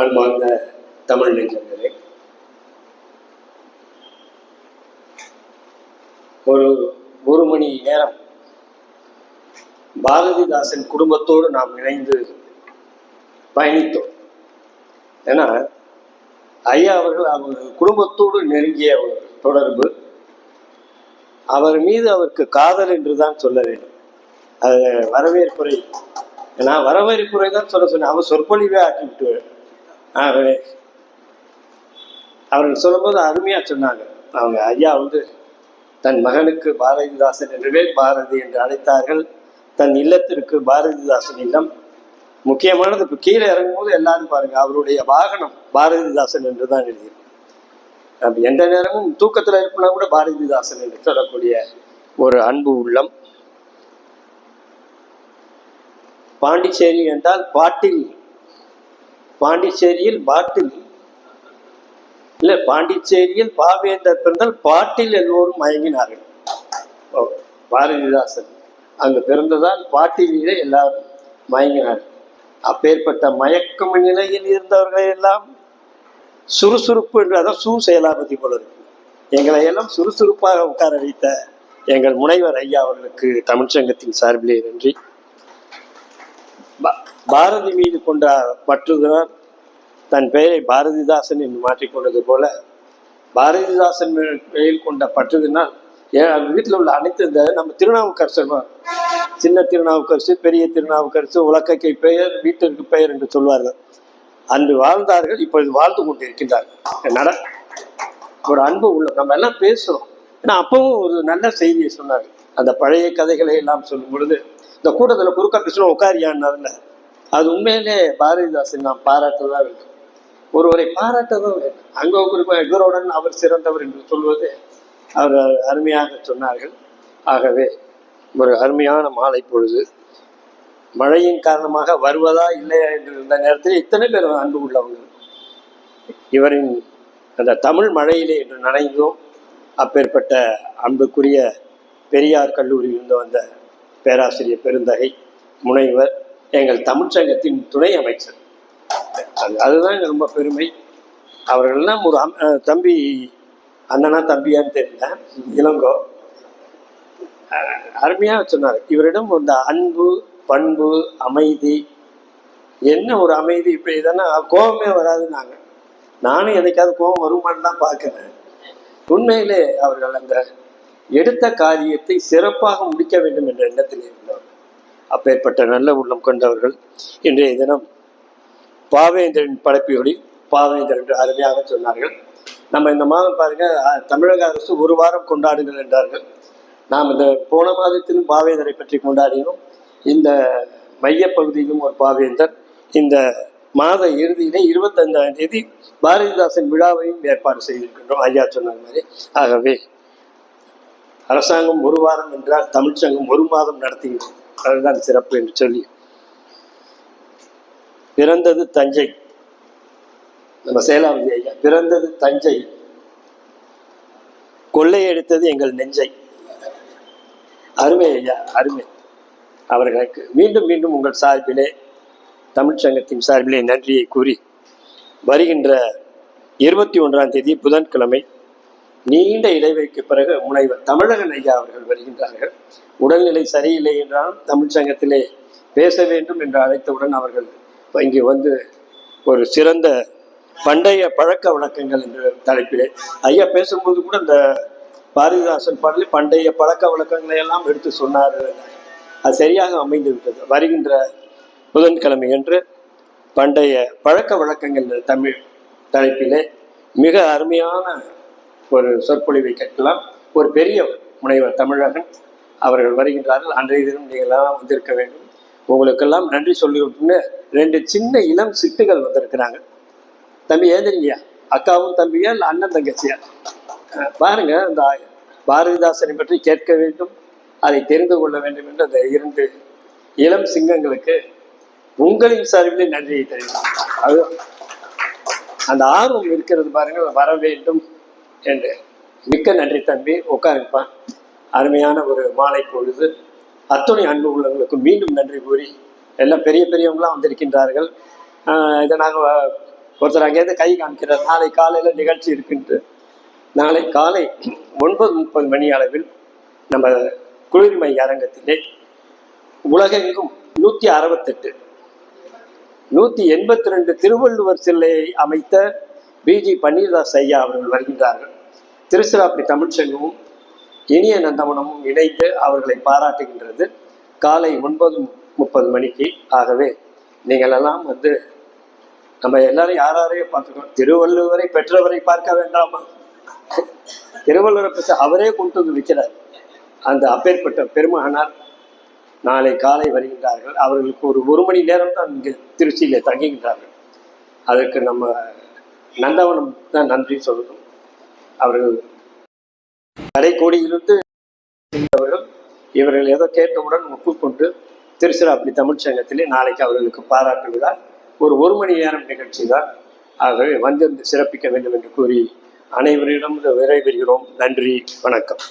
அன்பார்ந்த தமிழ் நெஞ்சங்களே. ஒரு ஒரு மணி நேரம் பாரதிதாசன் குடும்பத்தோடு நாம் இணைந்து பயணித்தோம். ஏன்னா ஐயா அவர்கள் அவர் குடும்பத்தோடு நெருங்கிய ஒரு தொடர்பு. அவர் மீது அவருக்கு காதல் என்று தான் சொல்ல வேண்டும். அது வரவேற்புரை. நான் வரவேற்புரை தான் சொல்ல சொன்னேன் அவர் சொற்பொழிவே ஆக்கி விட்டு அவர்கள் சொல்லும்போது அருமையாக சொன்னாங்க. அவங்க ஐயா வந்து தன் மகனுக்கு பாரதிதாசன் என்றவே பாரதி என்று அழைத்தார்கள். தன் இல்லத்திற்கு பாரதிதாசன் இல்லம் முக்கியமானது. இப்போ கீழே இறங்கும்போது எல்லாரும் பாருங்க அவருடைய வாகனம் பாரதிதாசன் என்று தான் எழுதியிருக்கு எந்த நேரமும் தூக்கத்தில் இருப்பினா கூட பாரதிதாசன் என்று சொல்லக்கூடிய ஒரு அன்பு உள்ளம். பாண்டிச்சேரி என்றால் பாட்டில் பாண்டிச்சேரியில் பாட்டில். இல்ல பாண்டிச்சேரியில் பாவேந்தர் பிறந்தால் பாட்டில் எல்லோரும் மயங்கினார்கள். ஓ, பாரதிதாசன் அங்கு பிறந்ததால் பாட்டிலே எல்லாரும் மயங்கினார்கள். அப்பேற்பட்ட மயக்கம் நிலையில் இருந்தவர்களை எல்லாம் சுறுசுறுப்பு என்று அதான் சு செயலாபதி போல இருக்கு. எங்களை எல்லாம் சுறுசுறுப்பாக உட்கார வைத்த எங்கள் முனைவர் ஐயா அவர்களுக்கு தமிழ்ச்சங்கத்தின் சார்பிலே நன்றி. பா- பாரதி மீது கொண்ட பற்றுதலால் தன் பெயரை பாரதிதாசன் என்று மாற்றிக்கொண்டது போல பாரதிதாசன் பெயர் கொண்ட பற்றுதனால் ஏன் வீட்டில் உள்ள அனைத்து இந்த நம்ம திருநாவுக்கரசர் சின்ன திருநாவுக்கரசு பெரிய திருநாவுக்கரசு உலக்கைக்கு பெயர் வீட்டிற்கு பெயர் என்று சொல்வார்கள். அன்று வாழ்ந்தார்கள் இப்பொழுது வாழ்ந்து கொண்டிருக்கின்றார்கள். நட ஒரு அன்பு உள்ள நம்ம எல்லாம் பேசுகிறோம் ஏன்னா அப்பவும் ஒரு நல்ல செய்தியை சொன்னார் அந்த பழைய கதைகளை எல்லாம் சொல்லும் பொழுது இந்த கூட்டத்தில் குறுக்கா பேசணும் உட்காரியான்னார்ல அது உண்மையிலே பாரதிதாசன் நாம் பாராட்டதான் வேண்டும். ஒருவரை பாராட்டதும் வேண்டும். அங்கே குறிப்பாக இவருடன் அவர் சிறந்தவர் என்று சொல்வது அவர் அருமையாக சொன்னார்கள். ஆகவே ஒரு அருமையான மாலை பொழுது மழையின் காரணமாக வருவதா இல்லையா என்று இருந்த நேரத்தில் இத்தனை பேர் அன்பு உள்ளவங்க இவரின் அந்த தமிழ் மழையிலே என்று நனைந்தோம். அப்பேற்பட்ட அன்புக்குரிய பெரியார் கல்லூரியிலிருந்து வந்த பேராசிரியர் பெருந்தகை முனைவர் எங்கள் தமிழ்ச்சங்கத்தின் துணை அமைச்சர். அது அதுதான் ரொம்ப பெருமை. அவர்கள்லாம் ஒரு அம்- தம்பி அண்ணனா தம்பியான்னு தெரியல. இளங்கோ. அருமையாக சொன்னார். இவரிடம் அந்த அன்பு பண்பு அமைதி என்ன ஒரு அமைதி இப்போ தானே கோபமே வராதுன்னாங்க. நானும் எனக்காவது கோபம் வருமானு தான் பார்க்குறேன். உண்மையிலே அவர்கள் அந்த எடுத்த காரியத்தை சிறப்பாக முடிக்க வேண்டும் என்ற எண்ணத்தில் இருந்தவர் அப்பேற்பட்ட நல்ல உள்ளம் கொண்டவர்கள் இன்றைய தினம் பாவேந்தரின் படைப்பியொழில் பாவேந்திரன் என்று அருமையாக சொன்னார்கள். நம்ம இந்த மாதம் பாருங்க தமிழக அரசு ஒரு வாரம் கொண்டாடுங்கள் என்றார்கள். நாம் இந்த போன மாதத்திலும் பாவேந்தரை பற்றி கொண்டாடினோம். இந்த மையப்பகுதியிலும் ஒரு பாவேந்தர் இந்த மாத இறுதியிலே இருபத்தைந்தாம் தேதி பாரதிதாசன் விழாவையும் ஏற்பாடு செய்திருக்கின்றோம். ஐயா சொன்ன மாதிரி. ஆகவே அரசாங்கம் ஒரு வாரம் என்றால் தமிழ்ச்சங்கம் ஒரு மாதம் நடத்துகிறது அதுதான் சிறப்பு என்று சொல்லி பிறந்தது தஞ்சை. நம்ம சேலாவதி ஐயா பிறந்தது தஞ்சை. கொள்ளையடித்தது எங்கள் நெஞ்சை. அருமை ஐயா அருமை. அவர்களுக்கு மீண்டும் மீண்டும் உங்கள் சார்பிலே தமிழ்ச்சங்கத்தின் சார்பிலே நன்றியை கூறி வருகின்ற இருபத்தி ஒன்றாம் தேதி புதன்கிழமை நீண்ட இடைவெளிக்கு பிறகு முனைவர் தமிழகன் ஐயா அவர்கள் வருகின்றார்கள். உடல்நிலை சரியில்லை என்றாலும் தமிழ்ச்சங்கத்திலே பேச வேண்டும் என்று அழைத்தவுடன் அவர்கள் இங்கே வந்து ஒரு சிறந்த பண்டைய பழக்க வழக்கங்கள் என்ற தலைப்பிலே ஐயா பேசும்போது கூட இந்த பாரதிதாசன் பாடலில் பண்டைய பழக்க வழக்கங்களை எல்லாம் எடுத்து சொன்னார். அது சரியாக அமைந்து விட்டது வருகின்ற புதன்கிழமை என்று பண்டைய பழக்க வழக்கங்கள் தமிழ் தலைப்பிலே மிக அருமையான ஒரு சொற்பொழிவை கேட்கலாம். ஒரு பெரிய முனைவர் தமிழகன் அவர்கள் வருகின்றார்கள். அன்றைய தினம் நீங்கள் எல்லாம் வந்திருக்க வேண்டும். உங்களுக்கெல்லாம் நன்றி சொல்லிவிட்டுன்னு ரெண்டு சின்ன இளம் சிட்டுகள் வந்திருக்கிறாங்க. தம்பி ஏந்திரிங்கயா அக்காவும் தம்பியா இல்லை அண்ணன் தங்கச்சியா? பாருங்க அந்த பாரதிதாசனை பற்றி கேட்க வேண்டும் அதை தெரிந்து கொள்ள வேண்டும் என்று அந்த இரண்டு இளம் சிங்கங்களுக்கு உங்களின் சார்பிலே நன்றியை தெரிவிக்கிறேன். அது அந்த ஆர்வம் இருக்கிறது பாருங்க வர வேண்டும் என்று. மிக்க நன்றி தம்பி உட்காருப்பான் அருமையான ஒரு மாலை பொழுது. அத்துணை அன்பு உள்ளவங்களுக்கும் மீண்டும் நன்றி கூறி எல்லாம் பெரிய பெரியவங்களாம் வந்திருக்கின்றார்கள். இதை நாங்கள் ஒருத்தர் அங்கேருந்து கை காமிக்கிறார். நாளை காலையில் நிகழ்ச்சி இருக்குன்ட்டு நாளை காலை ஒன்பது முப்பது மணி அளவில் நம்ம குளிர்மை அரங்கத்திலே உலகெங்கும் நூற்றி அறுபத்தெட்டு நூற்றி எண்பத்தி ரெண்டு திருவள்ளுவர் சிலையை அமைத்த பிஜி பன்னீர்தாஸ் ஐயா அவர்கள் வருகின்றார்கள். திருச்சிராப்பள்ளி தமிழ்ச்சங்கமும் இனிய நந்தவனமும் இணைந்து அவர்களை பாராட்டுகின்றது. காலை ஒன்பது முப்பது மணிக்கு ஆகவே நீங்கள் எல்லாம் வந்து நம்ம எல்லாரும் யார் யாரையும் பார்த்துக்கோம் திருவள்ளுவரை பெற்றவரை பார்க்க வேண்டாமா? திருவள்ளுவரை பற்றி அவரே கொண்டு வந்து வைக்கிறார். அந்த அப்பேற்பட்ட பெருமகனார் நாளை காலை வருகின்றார்கள். அவர்களுக்கு ஒரு ஒரு மணி நேரம் தான் இங்கு திருச்சியில் தங்குகின்றார்கள். அதற்கு நம்ம நந்தவனம் தான் நன்றி சொல்லணும். அவர்கள் கடைக்கோடியிலிருந்து செய்தவர்கள் இவர்கள் ஏதோ கேட்டவுடன் ஒப்புக்கொண்டு திருச்சிராப்பள்ளி தமிழ்ச்சங்கத்திலே நாளைக்கு அவர்களுக்கு பாராட்டு விழா ஒரு ஒரு மணி நேரம் நிகழ்ச்சி தான் ஆகவே வந்திருந்து சிறப்பிக்க வேண்டும் என்று கூறி அனைவரிடம் விரைவருகிறோம் நன்றி வணக்கம்.